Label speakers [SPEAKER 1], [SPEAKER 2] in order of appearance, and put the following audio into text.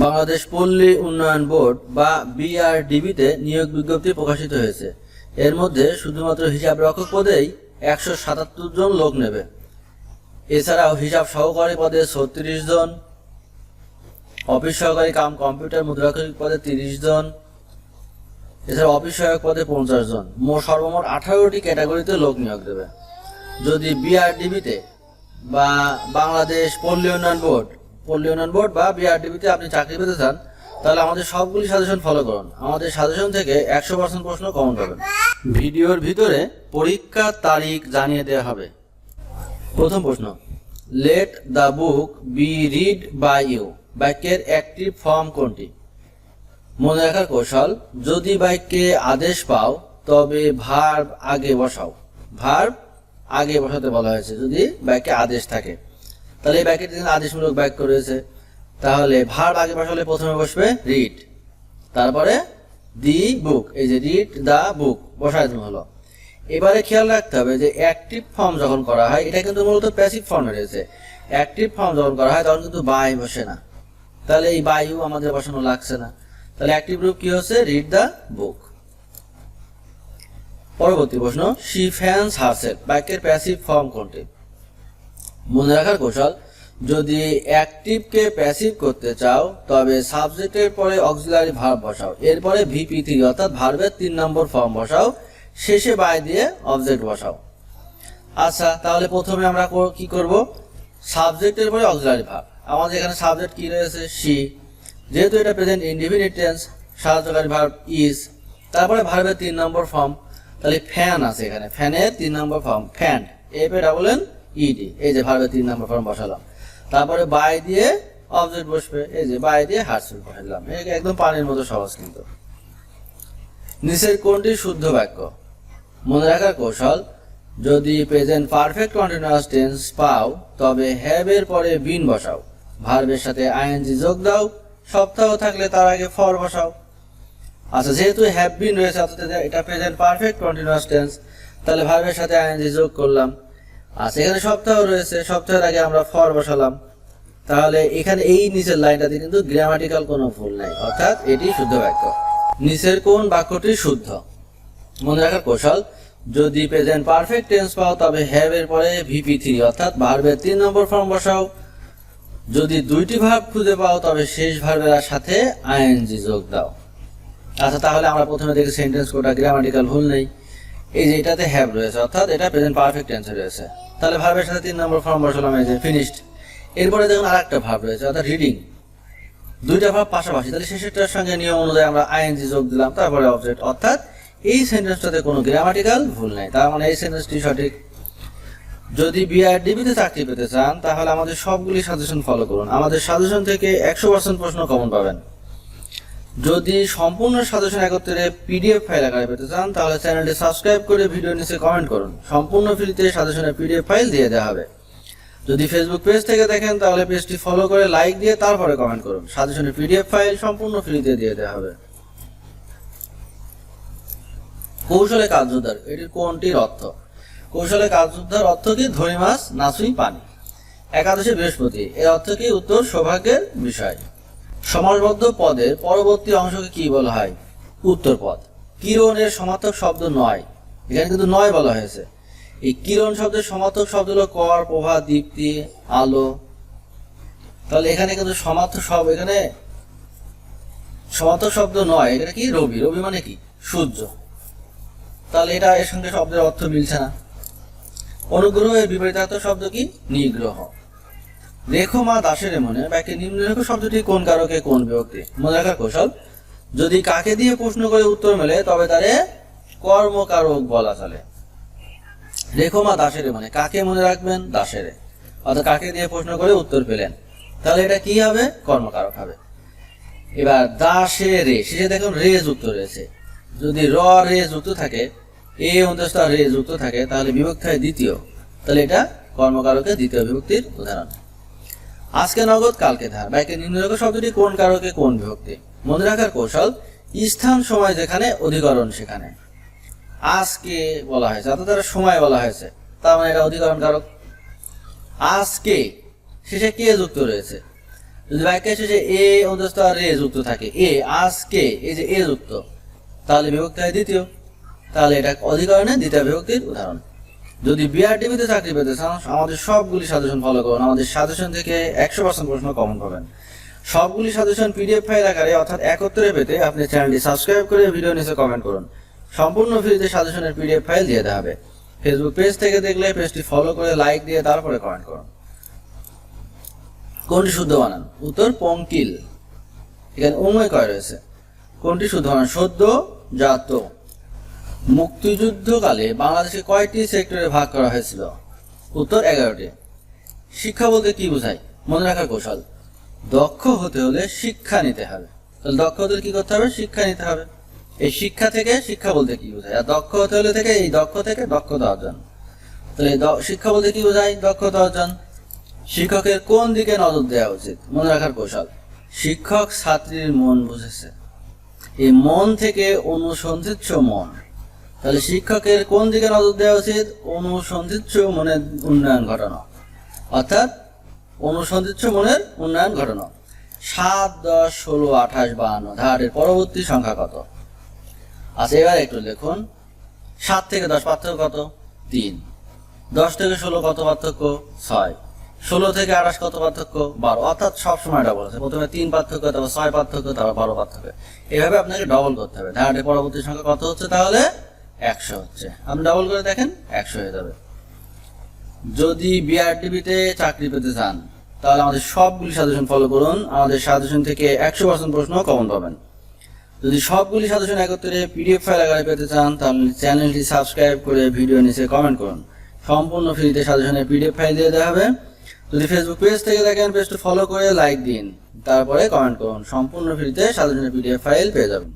[SPEAKER 1] বাংলাদেশ পল্লী উন্নয়ন বোর্ড বা বিআরডিবিতে নিয়োগ বিজ্ঞপ্তি প্রকাশিত হয়েছে। এর মধ্যে শুধুমাত্র হিসাব রক্ষক পদেই একশো সাতাত্তর জন লোক নেবে। এছাড়াও হিসাব সহকারী পদে ছত্রিশ জন, অফিস সহকারী কাম কম্পিউটার মুদ্রাক্ষরিক পদে তিরিশ জন, এছাড়া অফিস সহায়ক পদে পঞ্চাশ জন। মোট সর্বমোট আঠারোটি ক্যাটাগরিতে লোক নিয়োগ দেবে। যদি বিআরডিবিতে বা বাংলাদেশ পল্লী উন্নয়ন বোর্ড পল্লী উন্নয়ন বোর্ড বা বিআরডিবিতে আপনি চাকরি পেতে চান, তাহলে আমাদের সবগুলি সাজেশন ফলো করুন। আমাদের সাজেশন থেকে একশো পার্সেন্ট প্রশ্ন কমন পাবেন। ভিডিওর ভিতরে পরীক্ষার তারিখ জানিয়ে দেওয়া হবে। প্রথম প্রশ্ন let the book be read by you বাক্যের অ্যাক্টিভ ফর্ম কোনটি? মনে রাখার কৌশল, যদি বাক্যে আদেশ পাও, তবে ভার্ব আগে বসাও। ভার্ব আগে বসাতে বলা হয়েছে, যদি বাক্যে আদেশ থাকে। তাহলে এই বাক্যটি কিন্তু আদেশমূলক বাক্য রয়েছে। তাহলে ভার্ব আগে বসালে প্রথমে বসবে রিড তারপরে দি বুক এই যে রিড দা বুক দেওয়া হলো। এবারে খেয়াল রাখতে হবে যে অ্যাক্টিভ ফর্ম যখন করা হয়, এটা কিন্তু মূলত প্যাসিভ ফর্মে রয়েছে। অ্যাক্টিভ ফর্ম যখন করা হয়, তখন কিন্তু বাই বসে না। তাহলে এই বায়ু আমাদের বসানো লাগছে না। তাহলে অ্যাক্টিভ রূপ কি হচ্ছে? রিড দ্য বুক পরবর্তী প্রশ্ন শি ফ্যান্স হারসেল বাক্যের প্যাসিভ ফর্ম কোনটি? মনে রাখার কৌশল, যদি অ্যাক্টিভকে প্যাসিভ করতে চাও, তবে সাবজেক্টের পরে অক্সিলারি ভার্ব বসাও। এরপরে ভিপি থ্রি অর্থাৎ ভার্বের তিন নম্বর ফর্ম বসাও। শেষে বাই দিয়ে অবজেক্ট বসাও। আচ্ছা তাহলে প্রথমে আমরা কি করব? সাবজেক্টের পরে অক্সিলারি ভার্ব আমাদের এখানে সাবজেক্ট কি রয়েছে? সি যেহেতু এটা প্রেজেন্ট ইনডিফিনিট টেন্স সাহায্যকারী ভার্ব ইজ তারপরে ভার্বের তিন নম্বর ফর্ম তাহলে ফ্যান আছে এখানে। ফ্যানের তিন number form fan F A double N ED এই যে ভার্বের তিন নম্বর ফর্ম বসালাম। তারপরে বাই দিয়ে অবজেক্ট বসবে। এই যে বাই দিয়ে হার্সেল বসালাম একদম পানির মতো সহজ কিন্তু। নিচের কোনটি শুদ্ধ বাক্য? মনে রাখার কৌশল, যদি প্রেজেন্ট পারফেক্ট কন্টিনিউয়াস টেন্স পাও, তবে হ্যাভ এর পরে বিন বসাও। ভার্বের সাথে আইএনজি যোগ দাও। সপ্তাহ থাকলে তার আগে ফর বসাও। আচ্ছা যেহেতু হ্যাভ বিন রয়েছে অর্থাৎ এটা প্রেজেন্ট পারফেক্ট কন্টিনিউয়াস টেন্স তাহলে ভার্বের সাথে আইএনজি যোগ করলাম। আচ্ছা এখানে সপ্তাহ রয়েছে, সপ্তাহের আগে আমরা ফর বসালাম। তাহলে এখানে এই নিচের লাইনটাতে কিন্তু গ্রামাটিক্যাল কোনো ভুল নাই, অর্থাৎ এটি শুদ্ধ বাক্য। নিচের কোন বাক্যটি শুদ্ধ? মনে রাখার কৌশল, যদি প্রেজেন্ট পারফেক্ট টেন্স পাও, তবে হ্যাভ এর পরে ভিপি থ্রি অর্থাৎ ভার্বের তিন নম্বর ফর্ম বসাও। যদি দুইটি ভার্ব খুঁজে পাও, তবে শেষ ভার্বের সাথে আইএনজি যোগ দাও। আচ্ছা তাহলে আমরা প্রথমে দেখি সেন্টেন্স কোটা গ্রামাটিক্যাল ভুল নেই। এই যে এটাতে হ্যাভ রয়েছে, অর্থাৎ এটা প্রেজেন্ট পারফেক্ট টেন্সে রয়েছে। তাহলে ভার্বের সাথে তিন নম্বর ফর্ম বসালাম, এই যে ফিনিশড এরপরে দেখুন আর একটা ভাব রয়েছে, অর্থাৎ রিডিং দুইটা ভাব পাশাপাশি, তাহলে শেষেরটার সঙ্গে নিয়ম অনুযায়ী আমরা আইএনজি যোগ দিলাম, তারপরে অবজেক্ট অর্থাৎ এই সেন্টেন্সটাতে কোনো গ্রামাটিক্যাল ভুল নাই, তার মানে এই সেন্টেন্সটি সঠিক। যদি বিআরডিবিতে চাকরি পেতে চান, তাহলে আমাদের সবগুলি সাজেশন ফলো করুন। আমাদের সাজেশন থেকে একশো পার্সেন্ট প্রশ্ন কমন পাবেন। যদি সম্পূর্ণ সাজেশন একত্রে পিডিএফ ফাইল আকারে পেতে চান, তাহলে চ্যানেলটি সাবস্ক্রাইব করে ভিডিও নিচে কমেন্ট করুন। সম্পূর্ণ ফ্রিতে সাজেশনের পিডিএফ ফাইল দিয়ে দেওয়া হবে। যদি ফেসবুক পেজ থেকে দেখেন, তাহলে পেজটি ফলো করে লাইক দিয়ে তারপরে কমেন্ট করুন। সাজেশনের পিডিএফ ফাইল সম্পূর্ণ ফ্রিতে দিয়ে দেওয়া হবে। কৌশলে কাজ উদ্ধার এটির কোনটির অর্থ? কৌশলে কাজ উদ্ধার অর্থ কি? ধরি মাছ নাচুই পানি। একাদশী বৃহস্পতি, এর অর্থ কি? উত্তর সৌভাগ্যের বিষয়। সমাসবদ্ধ পদের পরবর্তী অংশকে কি বলা হয়? উত্তর পদ। কিরণের সমার্থক শব্দ নয়। এখানে কিন্তু নয় বলা হয়েছে। এই কিরণ শব্দের সমার্থক শব্দ হলো কর, প্রভা, দীপ্তি, আলো। তাহলে এখানে কিন্তু সমার্থক শব্দ, এখানে সমার্থক শব্দ নয়। এটা কি? রবি। রবি মানে কি? সূর্য। তাহলে এটা এর সঙ্গে শব্দের অর্থ মিলছে না। অনুগ্রহের বিপরীতার্থ শব্দ কি? নিগ্রহ। রেখো মা দাসের মনে বাক্যে নিম্নরেখ শব্দটি কোন কারকে, কোন বিভক্তি? মনে রাখার কৌশল, যদি কাকে দিয়ে প্রশ্ন করে উত্তর মেলে, তবে তারে কর্মকারক বলা চলে। রেখো মা দাসের মনে, কাকে মনে রাখবেন? দাসের। অর্থাৎ কাকে দিয়ে প্রশ্ন করে উত্তর পেলেন? তাহলে এটা কি হবে? কর্মকারক হবে। এবার দাসে রে, শেষে দেখুন রে যুক্ত রয়েছে। যদি র রে যুক্ত থাকে, এ অন্তস্থ রে যুক্ত থাকে, তাহলে বিভক্তি হয় দ্বিতীয়। তাহলে এটা কর্মকারকের দ্বিতীয় বিভক্তির উদাহরণ। আজকে নগদ, কালকে ধার। বাইকে নিম্নরেখ শব্দটি, কোন কারকে, কোন বিভক্তি? মনে রাখার কৌশল, স্থান, সময় যেখানে, অধিকরণ সেখানে। আজকে বলা হয়েছে, অর্থাৎ তারা সময় বলা হয়েছে। তার মানে এটা অধিকরণ কারক। আজকে শেষে কে যুক্ত রয়েছে? যদি বাক্যের শেষে এ অন্তস্থ আর রে যুক্ত থাকে, এ, আজকে, এই যে এ যুক্ত, তাহলে বিভক্তি হয় দ্বিতীয়। তাহলে এটা অধিকরণে দ্বিতীয় বিভক্তির উদাহরণ। যদি বিআরটিভিতে চাকরি পেতে চান, আমাদের সবগুলি সাজেশন ফলো করুন। আমাদের সাজেশন থেকে একশো পার্সেন্ট প্রশ্ন কমন পাবেন। সবগুলি সাজেশন পিডিএফ ফাইল আকারে অর্থাৎ একত্রে পেতে আপনি চ্যানেলটি সাবস্ক্রাইব করে ভিডিও নিচে কমেন্ট করুন। সম্পূর্ণ ফ্রিতে সাজেশনের পিডিএফ ফাইল দিয়ে দেওয়া হবে। ফেসবুক পেজ থেকে দেখলে পেজটি ফলো করে লাইক দিয়ে তারপরে কমেন্ট করুন। কোনটি শুদ্ধ বানান? উত্তর, পঙ্কিল। এখানে উময় কয় রয়েছে? কোনটি শুদ্ধ বানান? সদ্য, জাত। মুক্তিযুদ্ধকালে বাংলাদেশে কয়টি সেক্টরে ভাগ করা হয়েছিল। উত্তর এগারোটি। শিক্ষা বলতে কি বোঝায়? মনে রাখার কৌশল। দক্ষ হতে হলে শিক্ষা নিতে হবে। তাহলে দক্ষ হতে কি করতে হবে? শিক্ষা নিতে হবে। এই শিক্ষা থেকে শিক্ষা বলতে কি বোঝায়? আর দক্ষ হতে হলে থেকে এই দক্ষ থেকে দক্ষতা অর্জন। তাহলে শিক্ষা বলতে কি বোঝায়? দক্ষতা অর্জন। শিক্ষকের কোন দিকে নজর দেওয়া উচিত? মনে রাখার কৌশল। শিক্ষক ছাত্রীর মন বুঝেছে। এই মন থেকে অনুসন্ধিৎস মন। তাহলে শিক্ষকের কোন দিকে নজর দেওয়া উচিত? অনুসন্ধিৎস মনের উন্নয়ন ঘটানো। অর্থাৎ অনুসন্ধিৎস মনের উন্নয়ন ঘটানো। সাত, দশ, ষোলো, আঠাশ, বাহান্ন, ধারের পরবর্তী সংখ্যা কত? আচ্ছা এবার একটু দেখুন। সাত থেকে দশ পার্থক্য কত? তিন। দশ থেকে ষোলো কত পার্থক্য? ছয়। ষোলো থেকে আঠাশ কত পার্থক্য? বারো। অর্থাৎ সব সময় ডবল আছে। প্রথমে তিন পার্থক্য, তারপর ছয় পার্থক্য, তারপর বারো পার্থক্য। এভাবে আপনাকে ডবল করতে হবে। ধারাটির পরবর্তী সংখ্যা কত হচ্ছে তাহলে? একশো হচ্ছে। আপনি ডাবল করে দেখেন, একশো হয়ে যাবে। যদি বিআরটিভিতে চাকরি পেতে চান, তাহলে আমাদের সবগুলি সাজেশন ফলো করুন। আমাদের সাজেশন থেকে একশো পার্সেন্ট প্রশ্ন কমন পাবেন। যদি সবগুলি সাজেশন একত্রে পিডিএফ ফাইল আকারে পেতে চান, তাহলে চ্যানেলটি সাবস্ক্রাইব করে ভিডিও নিচে কমেন্ট করুন। সম্পূর্ণ ফ্রিতে সাজেশনের পিডিএফ ফাইল দিয়ে দেওয়া হবে। যদি ফেসবুক পেজ থেকে দেখেন পেজটি ফলো করে লাইক দিন। তারপরে কমেন্ট করুন। সম্পূর্ণ ফ্রিতে সাজেশনের পিডিএফ ফাইল পেয়ে যাবেন।